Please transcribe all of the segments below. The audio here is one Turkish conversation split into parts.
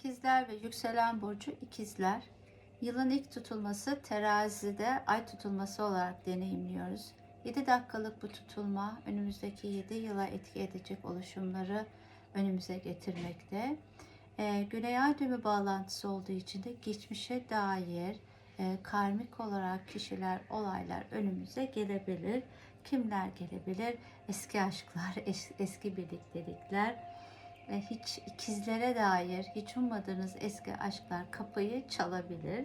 İkizler ve yükselen burcu ikizler. Yılın ilk tutulması terazide ay tutulması olarak deneyimliyoruz. 7 dakikalık bu tutulma önümüzdeki 7 yıla etki edecek oluşumları önümüze getirmekte. Ee, Güney ay düğümü bağlantısı olduğu için de geçmişe dair e, karmik olarak kişiler, olaylar önümüze gelebilir. Kimler gelebilir? Eski aşklar, es- eski birliktelikler, e, hiç ikizlere dair hiç ummadığınız eski aşklar kapıyı çalabilir.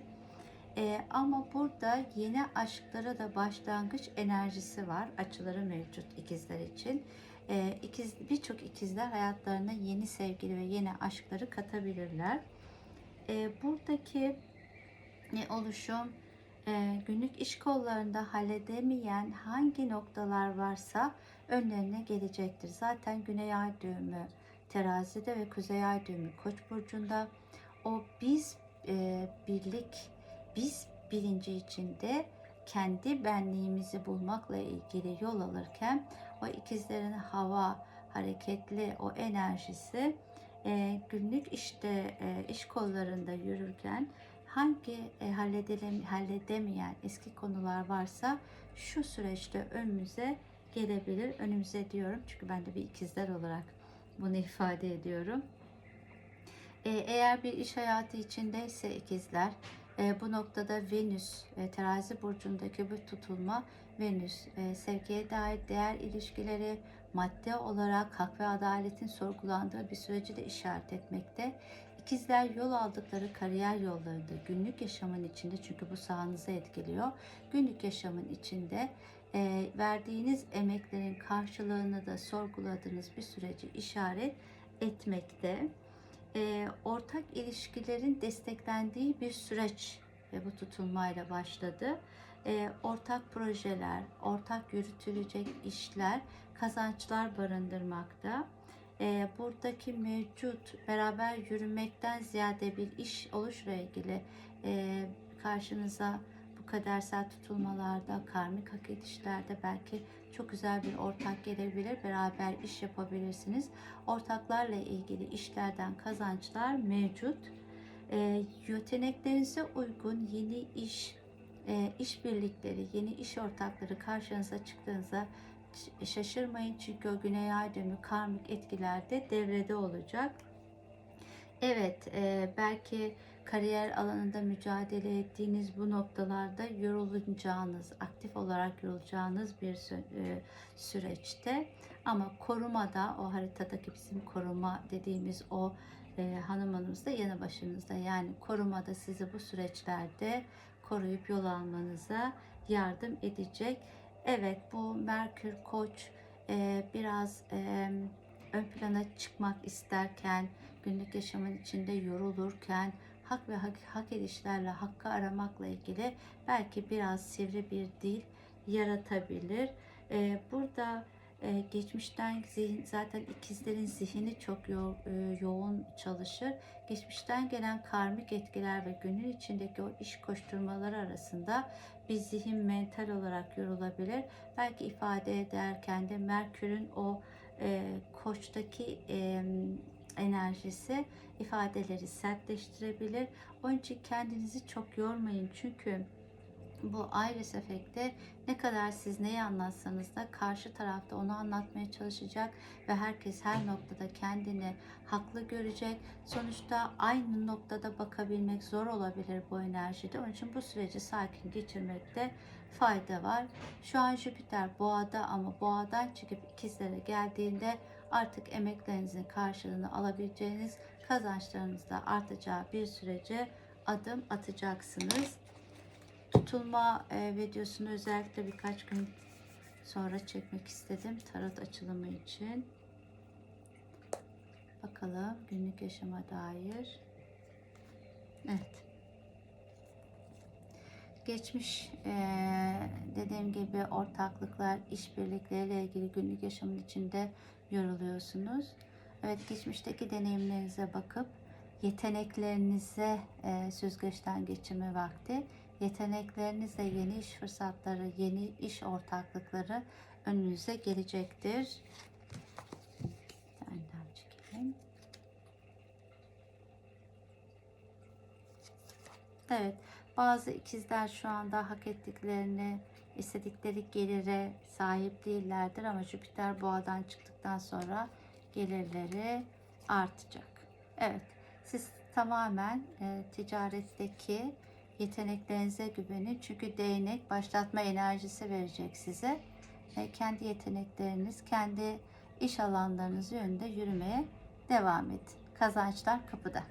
E, ama burada yeni aşklara da başlangıç enerjisi var. Açıları mevcut ikizler için. E, ikiz birçok ikizler hayatlarına yeni sevgili ve yeni aşkları katabilirler. E, buradaki e, oluşum e, günlük iş kollarında halledemeyen hangi noktalar varsa önlerine gelecektir. Zaten Güney Ay düğümü terazide ve Kuzey Ay düğümü Koç burcunda o biz e, birlik biz bilinci içinde kendi benliğimizi bulmakla ilgili yol alırken o ikizlerin hava hareketli o enerjisi e, günlük işte e, iş kollarında yürürken hangi e, halledelim, halledemeyen eski konular varsa şu süreçte önümüze gelebilir. Önümüze diyorum çünkü ben de bir ikizler olarak bunu ifade ediyorum. E, eğer bir iş hayatı içindeyse ikizler e, bu noktada Venüs e, terazi burcundaki bu tutulma Venüs sevgiye dair değer ilişkileri madde olarak hak ve adaletin sorgulandığı bir süreci de işaret etmekte. İkizler yol aldıkları kariyer yollarında günlük yaşamın içinde çünkü bu sahanızı etkiliyor. Günlük yaşamın içinde e, verdiğiniz emeklerin karşılığını da sorguladığınız bir süreci işaret etmekte. E, ortak ilişkilerin desteklendiği bir süreç ve bu tutulmayla başladı. E, ortak projeler, ortak yürütülecek işler, kazançlar barındırmakta. E, buradaki mevcut beraber yürümekten ziyade bir iş oluşla ilgili e, karşınıza kadersel tutulmalarda, karmik hak edişlerde belki çok güzel bir ortak gelebilir. Beraber iş yapabilirsiniz. Ortaklarla ilgili işlerden kazançlar mevcut. E, yeteneklerinize uygun yeni iş, e, iş birlikleri, yeni iş ortakları karşınıza çıktığınızda şaşırmayın çünkü o güney ay düğümü karmik etkilerde devrede olacak. Evet, e, belki kariyer alanında mücadele ettiğiniz bu noktalarda yorulacağınız, aktif olarak yorulacağınız bir e, süreçte ama korumada o haritadaki bizim koruma dediğimiz o e, hanım hanımız da yanı başınızda yani korumada sizi bu süreçlerde koruyup yol almanıza yardım edecek. Evet bu Merkür Koç e, biraz e, ön plana çıkmak isterken günlük yaşamın içinde yorulurken hak ve hak, hak edişlerle hakkı aramakla ilgili belki biraz sivri bir dil yaratabilir. Ee, burada e, geçmişten zihin, zaten ikizlerin zihni çok yo- e, yoğun çalışır. Geçmişten gelen karmik etkiler ve günün içindeki o iş koşturmaları arasında bir zihin mental olarak yorulabilir. Belki ifade ederken de Merkür'ün o e, koçtaki e, enerjisi ifadeleri sertleştirebilir. Onun için kendinizi çok yormayın çünkü bu iris efekte ne kadar siz neyi anlatsanız da karşı tarafta onu anlatmaya çalışacak ve herkes her noktada kendini haklı görecek. Sonuçta aynı noktada bakabilmek zor olabilir bu enerjide. Onun için bu süreci sakin geçirmekte fayda var. Şu an Jüpiter boğada ama boğadan çıkıp ikizlere geldiğinde artık emeklerinizin karşılığını alabileceğiniz kazançlarınız da artacağı bir sürece adım atacaksınız. Tutulma e, videosunu özellikle birkaç gün sonra çekmek istedim tarot açılımı için. Bakalım günlük yaşama dair. Evet. Geçmiş e, dediğim gibi ortaklıklar, işbirlikleriyle ilgili günlük yaşamın içinde yoruluyorsunuz. Evet geçmişteki deneyimlerinize bakıp yeteneklerinize e, süzgeçten geçirme vakti. Yeteneklerinizle yeni iş fırsatları, yeni iş ortaklıkları önünüze gelecektir. Daha çekelim. Evet, bazı ikizler şu anda hak ettiklerini, istedikleri gelire sahip değillerdir ama Jüpiter boğadan çıktıktan sonra gelirleri artacak. Evet, siz tamamen e, ticaretteki yeteneklerinize güvenin. Çünkü değnek başlatma enerjisi verecek size. E, kendi yetenekleriniz, kendi iş alanlarınız yönünde yürümeye devam edin. Kazançlar kapıda.